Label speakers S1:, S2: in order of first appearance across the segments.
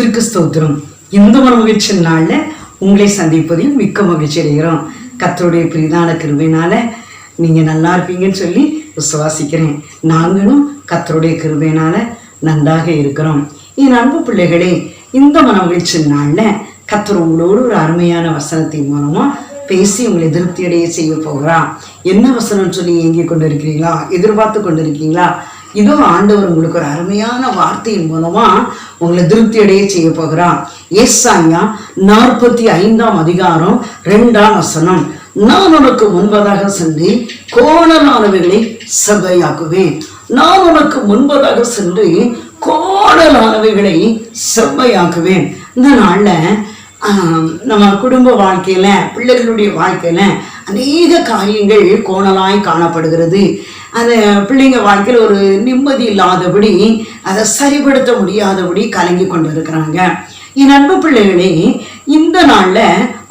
S1: கத்திற்கு ஸ்தோத்திரம். இந்த ஒரு மகிழ்ச்சி நாள்ல உங்களை சந்திப்பதில் மிக்க மகிழ்ச்சி அடைகிறோம். கத்தருடைய பிரிதான கிருபையினால நீங்கள் நல்லா இருப்பீங்கன்னு சொல்லி விசுவாசிக்கிறேன். நாங்களும் கத்தருடைய கிருபையினால நன்றாக இருக்கிறோம். என் அன்பு பிள்ளைகளே இந்த மனமகிழ்ச்சி நாள்ல கத்தர் உங்களோடு ஒரு அருமையான வசனத்தின் மூலமா பேசி உங்களை திருப்தி அடைய செய்ய போகிறான் என்ன வசனம் சொல்லி ஏங்கிக் கொண்டிருக்கிறீங்களா? எதிர்பார்த்து கொண்டு இருக்கீங்களா இதோ ஆண்டவர் உங்களுக்கு ஒரு அருமையான வார்த்தையின் மூலமா உங்களை திருப்தி அடைய செய்ய எஸ் அய்யா நாற்பத்தி ஐந்தாம் அதிகாரம் ரெண்டாம் வசனம். நான் உனக்கு முன்பதாக சென்று கோணலானவைகளை செவ்வையாக்குவேன். நான் உனக்கு முன்பதாக சென்று கோணலானவைகளை செவ்வையாக்குவேன். இந்த நாளில் நம்ம குடும்ப வாழ்க்கையில பிள்ளைகளுடைய வாழ்க்கையில அநேக காரியங்கள் கோணலாய் காணப்படுகிறது. அந்த பிள்ளைங்க வாழ்க்கையில் ஒரு நிம்மதி இல்லாதபடி அதை சரிப்படுத்த முடியாதபடி கலங்கி கொண்டு இருக்கிறாங்க என் அன்பு பிள்ளைகளே இந்த நாளில்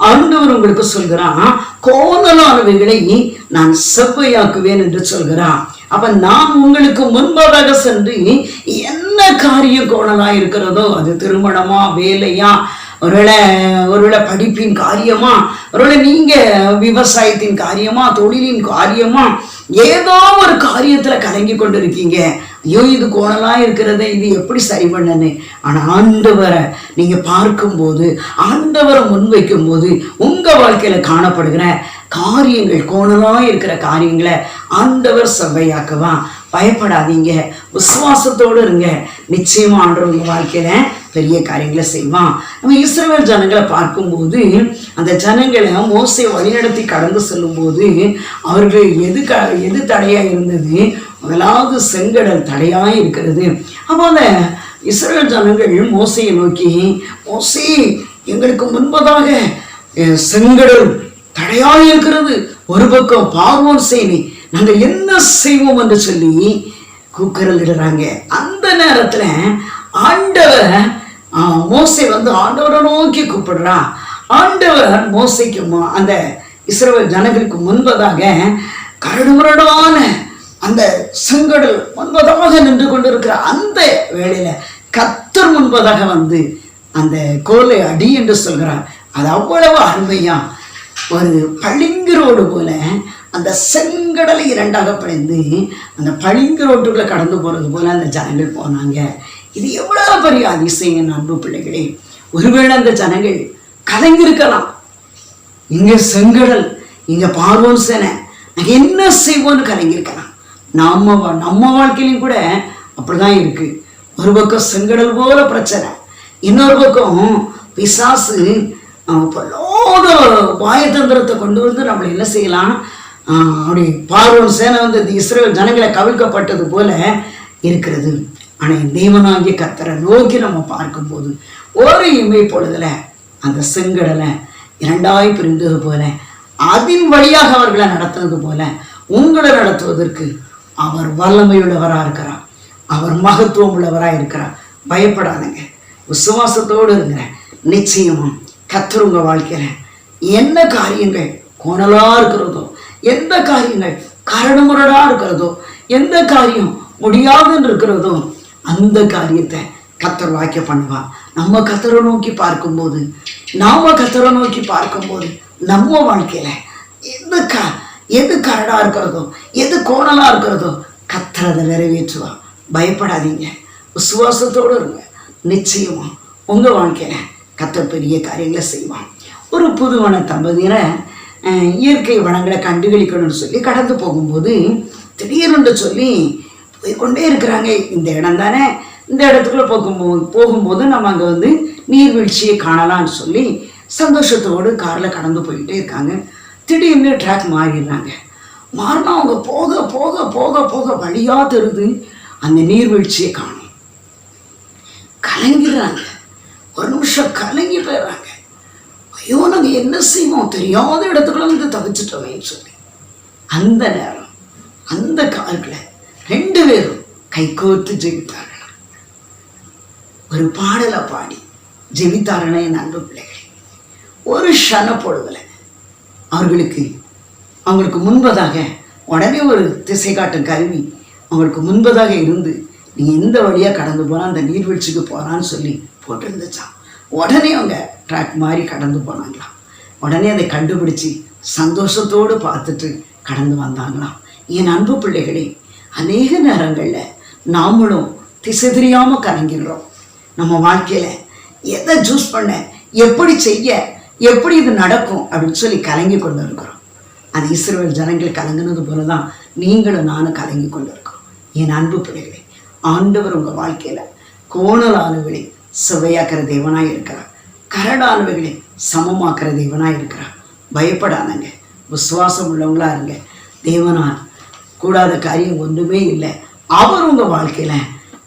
S1: ஆண்டவர் உங்களுக்கு சொல்கிறான் கோணலானவைகளை நான் செவ்வையாக்குவேன் என்று சொல்கிறான். அப்ப நான் உங்களுக்கு முன்பதாக சென்று என்ன காரியம் கோணலா இருக்கிறதோ அது திருமணமா வேலையா ஒருவேளை ஒருவேளை படிப்பின் காரியமா ஒருவேளை நீங்க விவசாயத்தின் காரியமா தொழிலின் காரியமா ஏதோ ஒரு காரியத்துல கலங்கி கொண்டு இருக்கீங்க ஐயோ இது கோணலா இருக்கிறத இது எப்படி சரி பண்ணனு? ஆனா ஆண்டவரை நீங்க பார்க்கும்போது ஆண்டவரை முன்வைக்கும் போது உங்க வாழ்க்கையில காணப்படுகிற காரியங்கள் கோணலா இருக்கிற காரியங்களை ஆண்டவர் செவ்வையாக்குவான் பயப்படாதீங்க. விசுவாசத்தோடு இருங்க. நிச்சயமா ஆண்டவர் உங்க வாழ்க்கையில பெரிய காரியங்களை செய்வான். நம்ம இஸ்ரவேல் ஜனங்களை பார்க்கும்போது அந்த ஜனங்களை மோசை வழிநடத்தி கடந்து செல்லும்போது அவர்கள் எது க எது தடையா இருந்தது? முதலாவது செங்கடல் தடையாக இருக்கிறது. அப்போ அந்த இஸ்ரேல் ஜனங்கள் மோசையை நோக்கி மோசே எங்களுக்கு முன்பதாக செங்கடல் தடையாக இருக்கிறது. ஒரு பக்கம் பார்வோன் சேனை நாங்கள் என்ன செய்வோம் என்று சொல்லி கூக்குரல் இடுறாங்க. அந்த நேரத்துல ஆண்டவர் மோசை வந்து ஆண்டவரை நோக்கி கூப்பிடுறான் ஆண்டவர் மோசைக்கு அந்த இஸ்ரவேல் ஜனங்களுக்கு முன்பதாக கரடுமுரடான அந்த செங்கடல் முன்பதாக நின்று கொண்டிருக்கிற அந்த வேளையில கத்தர் முன்பதாக வந்து அந்த கோலை அடி என்று சொல்கிறார். அது அவ்வளவு அருமையா. ஒரு பளிங்குரோடு போல அந்த செங்கடலை இரண்டாக பிழைந்து அந்த பளிங்குரோட்டுக்குள்ள கடந்து போறது போல அந்த ஜனங்கள் போனாங்க. இது எவ்வளவு பெரிய அதிசயம் அன்பு பிள்ளைகளே. ஒருவேளை அந்த ஜனங்கள் கலங்கிருக்கலாம் இங்க செங்கடல் இங்க பார்வோன் சேனை நாங்க என்ன செய்வோம்னு கலங்கியிருக்கலாம். நம்ம வா- நம்ம வாழ்க்கையிலும் கூட அப்படிதான் இருக்கு. ஒரு பக்கம் செங்கடல் போல பிரச்சனை இன்னொரு பக்கம் பிசாசு அஹ், பொல்லாத கொண்டு வந்து நம்மளை என்ன செய்யலாம் அப்படி பார்வோன் சேனை வந்து இஸ்ரேல் ஜனங்களை கவிழ்க்கப்பட்டது போல இருக்கிறது. ஆனால் தேவனாகிய கத்தரை நோக்கி நம்ம பார்க்கும்போது ஒரு இமை பொழுதுல அந்த செங்கடலை இரண்டாய் பிரிந்தது போல அதன் வழியாக அவர்களை நடத்துனது போல உங்களை நடத்துவதற்கு அவர் வல்லமையுள்ளவராக இருக்கிறார். அவர் மகத்துவம் உள்ளவராக இருக்கிறார். பயப்படாதுங்க. விசுவாசத்தோடு இருக்கிற நிச்சயமும் கத்தர் வாழ்க்கையில் வாழ்க்கையில என்ன காரியங்கள் கோணலாக இருக்கிறதோ எந்த காரியங்கள் கரடுமுரடா இருக்கிறதோ எந்த காரியம் முடியாதுன்னு இருக்கிறதோ அந்த காரியத்தை கத்தர் வாக்கிய பண்ணுவா நம்ம கத்தரை நோக்கி பார்க்கும்போது நாம கத்தரை நோக்கி பார்க்கும்போது நம்ம வாழ்க்கையில எது க எது கரடா இருக்கிறதோ எது கோணலா இருக்கிறதோ கத்தர் அதை நிறைவேற்றுவா பயப்படாதீங்க. விசுவாசத்தோடு இருங்க. நிச்சயமா உங்க வாழ்க்கையில கத்தர் பெரிய காரியங்களை செய்வான் ஒரு புதுவன தம்பதியரை இயற்கை வளங்களை கண்டுகளிக்கணும்னு சொல்லி கடந்து போகும்போது திடீர்னு சொல்லி போய்க்கொண்டே இருக்கிறாங்க. இந்த இடம் தானே. இந்த இடத்துக்குள்ள போகும்போது போகும்போது நம்ம அங்கே வந்து நீர்வீழ்ச்சியை காணலாம்னு சொல்லி சந்தோஷத்தோடு காரில் கடந்து போயிட்டே இருக்காங்க. திடீர்னு ட்ராக் மாறிடுறாங்க. மாறினா அவங்க போக போக போக போக வழியா தருது அந்த நீர்வீழ்ச்சியை காணும். கலங்கிடுறாங்க. ஒரு நிமிஷம் கலங்கி போயிடுறாங்க. ஐயோ நாங்கள் என்ன செய்வோம்? தெரியாத இடத்துக்குள்ள வந்து தவிச்சிட்டோமேன்னு சொல்லி. அந்த நேரம் அந்த கால்களை ரெண்டு பேரும் கைகோர்த்து ஜெயித்தார்கள் ஒரு பாடலை பாடி ஜெபித்தார்களே என் அன்பு பிள்ளைகளே. ஒரு ஷன பொழுதுல அவர்களுக்கு அவங்களுக்கு முன்பதாக உடனே ஒரு திசை காட்டும் கருவி அவங்களுக்கு முன்பதாக இருந்து நீ எந்த வழியாக கடந்து போனால் அந்த நீர்வீழ்ச்சிக்கு போகிறான்னு சொல்லி போட்டிருந்துச்சான் உடனே அவங்க ட்ராக் மாதிரி கடந்து போனாங்களாம். உடனே அதை கண்டுபிடிச்சி சந்தோஷத்தோடு பார்த்துட்டு கடந்து வந்தாங்களாம். என் அன்பு பிள்ளைகளே அநேக நேரங்களில் நாமளும் திசை தெரியாமல் கலங்கிடுறோம். நம்ம வாழ்க்கையில் எதை சூஸ் பண்ண எப்படி செய்ய எப்படி இது நடக்கும் அப்படின்னு சொல்லி கலங்கி கொண்டு இருக்கிறோம் அது இஸ்ரேல் ஜனங்கள் கலங்கினது போல தான் நீங்களும் நானும் கலங்கி கொண்டு இருக்கோம் என் அன்பு பிள்ளைகளே ஆண்டவர் உங்கள் வாழ்க்கையில் கோணலானவர்களை சுவையாக்கிற தெய்வனாக இருக்கிறார். கரடானவைகளை சமமாக்குற தெய்வனாக இருக்கிறார். பயப்படாதங்க. விசுவாசம் உள்ளவங்களா இருங்க. தேவனார் கூடாத காரியம் ஒன்றுமே இல்லை. அவர் உங்கள் வாழ்க்கையில்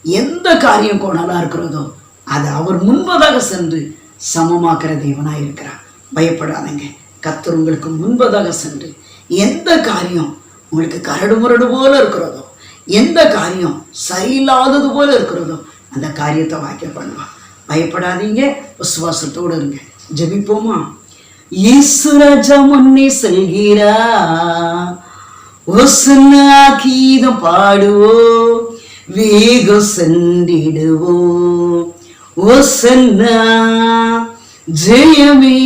S1: எந்த காரியம் கோணலாக இருக்கிறதோ அதை அவர் முன்பதாக சென்று சமமாக்குற தேவனாய் இருக்கிறார். பயப்படாதங்க. கத்தர் உங்களுக்கு முன்பதாக சென்று எந்த காரியம் உங்களுக்கு கரடு முரடு போல இருக்கிறதோ எந்த காரியம் சரியில்லாதது போல இருக்கிறதோ அந்த காரியத்தை வாக்கிய பண்ணுவான். பயப்படாதீங்க விசுவாசத்தோடு இருங்க. ஜெபிப்போமா? ஈஸ்வரஜா முன்னே செல்கிறா ஒசன்னா கீதம் பாடுவோ வேகம் சென்றிடுவோ ஒசன்னா ஜெயமே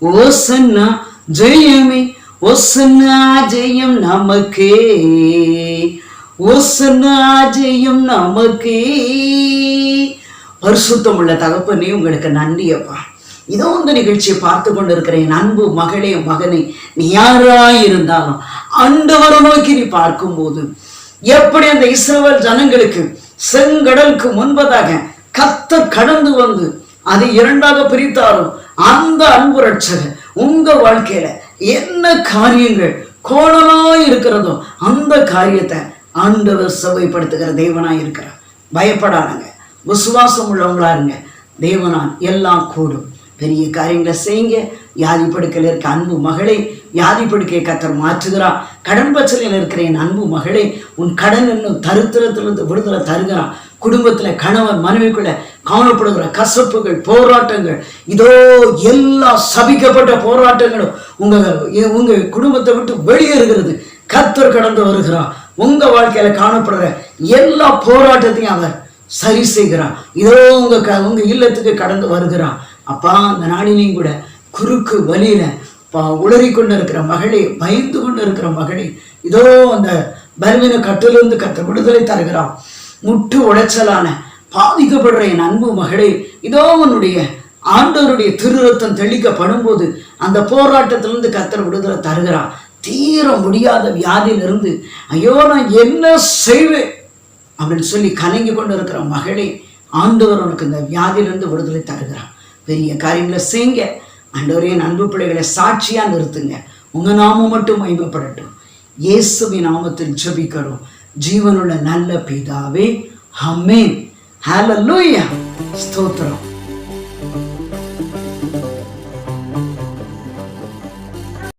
S1: ஓசன்னா ஜெயமே ஒசன்னா ஜெயம் நமக்கே. ஓசன்னா ஆஜையும் நமக்கே. பரிசுத்தம் உள்ள தகப்பனே உங்களுக்கு நன்றியப்பா. இதோ இந்த நிகழ்ச்சியை பார்த்து கொண்டு இருக்கிற என் அன்பு மகளே மகனே நீ யாராய் இருந்தாலும் நோக்கி நீ பார்க்கும்போது எப்படி அந்த இஸ்ரவேல் ஜனங்களுக்கு செங்கடலுக்கு முன்பதாக கத்த கடந்து வந்து அதை இரண்டாக பிரித்தாலும் அந்த அன்பு ரட்சகர் உங்க வாழ்க்கையில என்ன காரியங்கள் கோணலாய் இருக்கிறதோ அந்த காரியத்தை ஆண்டவர் செவ்வாய்ப்படுத்துகிற தேவனாக இருக்கிறார். பயப்படாதங்க. விசுவாசம் உள்ளவங்களா இருங்க. தேவனான் எல்லாம் கூடும். பெரிய காரியங்களை செய்யுங்க. வியாதி படுக்கையில் இருக்க அன்பு மகளே வியாதி படுக்கையை கத்தர் மாற்றுகிறான் கடன் பிரச்சனையில் இருக்கிற என் அன்பு மகளே உன் கடன் என்னும் தருத்திரத்திலிருந்து விடுதலை தருகிறான் குடும்பத்தில் கணவன் மனைவிக்குள்ள காணப்படுகிற கசப்புகள் போராட்டங்கள் இதோ எல்லா சபிக்கப்பட்ட போராட்டங்களும் உங்கள் உங்கள் குடும்பத்தை விட்டு வெளியேறுகிறது. கத்தர் கடந்து வருகிறான் உங்க வாழ்க்கையில காணப்படுற எல்லா போராட்டத்தையும் அவர் சரி செய்கிறான். இதோ உங்க க உங்க இல்லத்துக்கு கடந்து வருகிறான். அப்பா அந்த நாளிலையும் கூட குறுக்கு வழியில பா உளறி கொண்டு இருக்கிற மகளே பயந்து கொண்டு இருக்கிற மகளே இதோ அந்த பலவீன கட்டிலிருந்து கத்த விடுதலை தருகிறான். முட்டு உடைச்சலான பாதிக்கப்படுற என் அன்பு மகளே இதோ உன்னுடைய ஆண்டவருடைய திருரத்தம் தெளிக்கப்படும் போது அந்த போராட்டத்திலிருந்து கத்தர் விடுதலை தருகிறான் தீர முடியாத வியாதியிலிருந்து ஐயோ நான் என்ன செய்வேன்? அப்படின்னு சொல்லி கலங்கி கொண்டு இருக்கிற மகளே ஆண்டவர் உனக்கு இந்த வியாதியிலிருந்து விடுதலை தருகிறான் பெரிய காரியங்களை செய்யுங்க. ஆண்டவரே என் அன்பு பிள்ளைகளை சாட்சியா நிறுத்துங்க. உங்க நாமம் மட்டும் மகிமைப்படட்டும். இயேசுவி நாமத்தில் ஜபிக்கிறோம். ஜீவனுள்ள நல்ல பிதாவே ஹம்மேன் ஹலோ ஸ்தோத்திரம்.